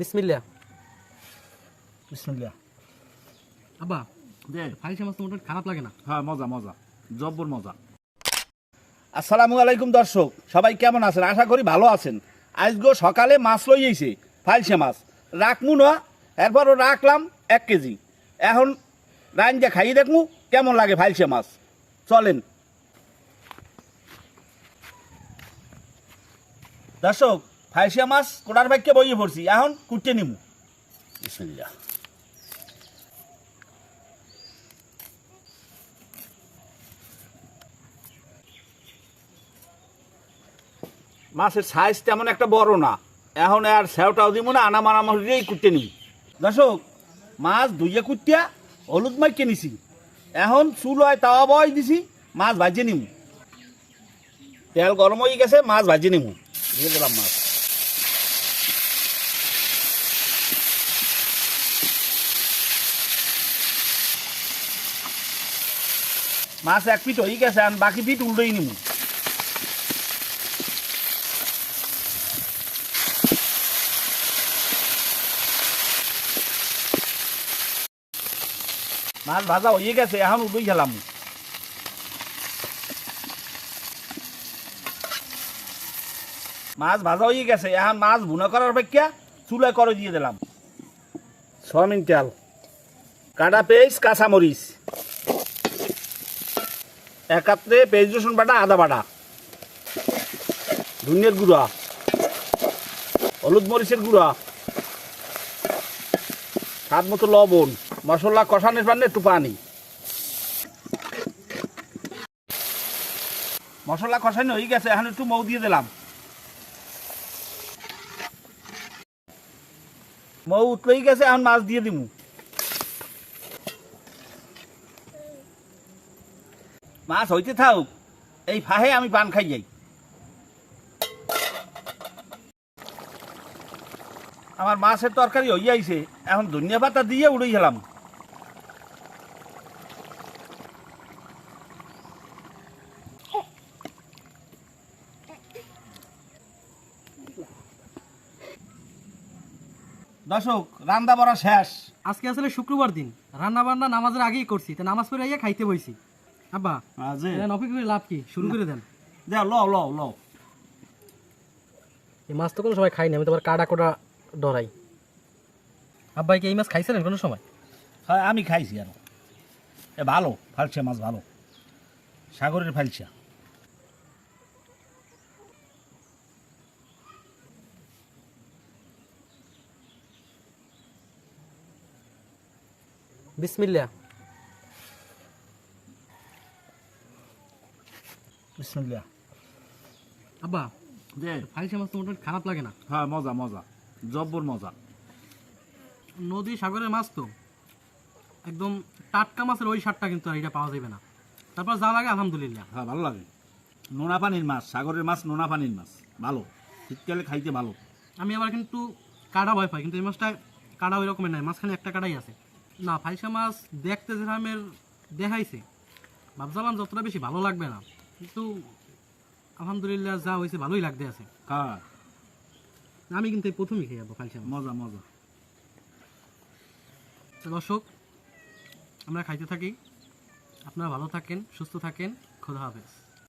বিসমিল্লা বিসমিল্লাহ। আব্বা দে ফাইল মাছ মোটামুটি খারাপ লাগে না। হ্যাঁ মজা মজা। জব্বর মজা। আসসালামু আলাইকুম দর্শক সবাই কেমন আছেন? আশা করি ভালো আছেন। আজগো সকালে মাছ লইয়েছে ফাইলসে মাছ। রাখমু না এরপরও রাখলাম এক কেজি। এখন রাইনটা খাইয়ে দেখমু কেমন লাগে ফাইলসে মাছ। চলেন। দর্শক ফাইলসে মাছ কোটার ভাগ্যে বইয়ে পড়ছি। এখন কুটে নিমু। বিসমিল্লাহ। মাছের সাইজ তেমন একটা বড় না। এখন আর সেওটাও দিব না আনা মানা মারিয়েই কুটতে নিবি দর্শক মাছ ধুইয়ে কুটিয়া হলুদ মাইকে নিছি এখন চুল হয় তাওয়া বয় দিছি মাছ ভাজিয়ে নিমু। তেল গরম হয়ে গেছে মাছ ভাজিয়ে নিমু। দিয়ে দিলাম মাছ। মাছ এক পিঠ হয়ে গেছে আর বাকি পিঠ উল্টোই নিমু। মাছ ভাজা হয়ে গেছে এখন উঠেই খেলাম। মাছ ভাজা হয়ে গেছে এখন মাছ ভুনা করার অপেক্ষা চুলায় করে দিয়ে দিলাম। সয়াবিন তেল। কাটা পেঁয়াজ কাঁচা মরিচ একাত্রে পেঁয়াজ, রসুন বাটা, আদা বাটা। ধনিয়ার গুঁড়া, হলুদ মরিচের গুঁড়া, স্বাদ মতো লবণ, মশলা কষানোর পারলে একটু পানি। মশলা কষানো হয়ে গেছে, এখন একটু মৌ দিয়ে দিলাম। মৌ উতলেই গেছে, এখন মাছ দিয়ে দিমু। মাছ হইতে থাক, এই ফাহে আমি পান খাই যাই। আমার মাছের তরকারি হয়ে আইছে, এখন ধনিয়া পাতা দিয়ে উড়ে গেলাম দর্শক, রান্না বড়া শেষ। আজকে আসলে শুক্রবার দিন। রান্না বান্না নামাজের আগেই করছি, তো নামাজ পড়ে আইয়া খাইতে বইছি। আব্বা আজে এখন অপেক্ষা করে লাভ কি? শুরু করে দেন। যাও ল ল ল এই মাছ তো কোনো সময় খাই না আমি তোমার কাটা কোটা ডরাই আব্বা কি এই মাছ খাইছিলেন কোনো সময়? হ্যাঁ আমি খাইছি আর। এ ভালো ফালসা মাছ ভালো। সাগরের ফালসা বিসমিল্লা বিসমিল্লাহ। আব্বা যে ফাইলসা মাছ তো মোটামুটি খারাপ লাগে না। হ্যাঁ মজা মজা। জব্বর মজা। নদী সাগরের মাছ তো একদম টাটকা মাছের ওই স্বাদটা কিন্তু আর এটা পাওয়া যাবে না। তারপর যা লাগে আলহামদুলিল্লাহ। হ্যাঁ ভালো লাগে। নোনা পানির মাছ সাগরের মাছ নোনা পানির মাছ। ভালো। শীতকালে খাইতে ভালো। আমি আবার কিন্তু কাটা ভয় পাই কিন্তু এই মাছটা কাটা ওই রকমের নাই মাঝখানে একটা কাটাই আছে। না ফাইসা মাছ দেখতে যেরামের দেখাইছে ভাবছিলাম যতটা বেশি ভালো লাগবে না। কিন্তু আলহামদুলিল্লাহ যা হয়েছে ভালোই লাগতে আছে। হ্যাঁ। আমি কিন্তু প্রথমই খেয়ে যাব ফাইসা মজা মজা। দর্শক আমরা খাইতে থাকি। আপনারা ভালো থাকেন সুস্থ থাকেন। খোদা হাফেজ।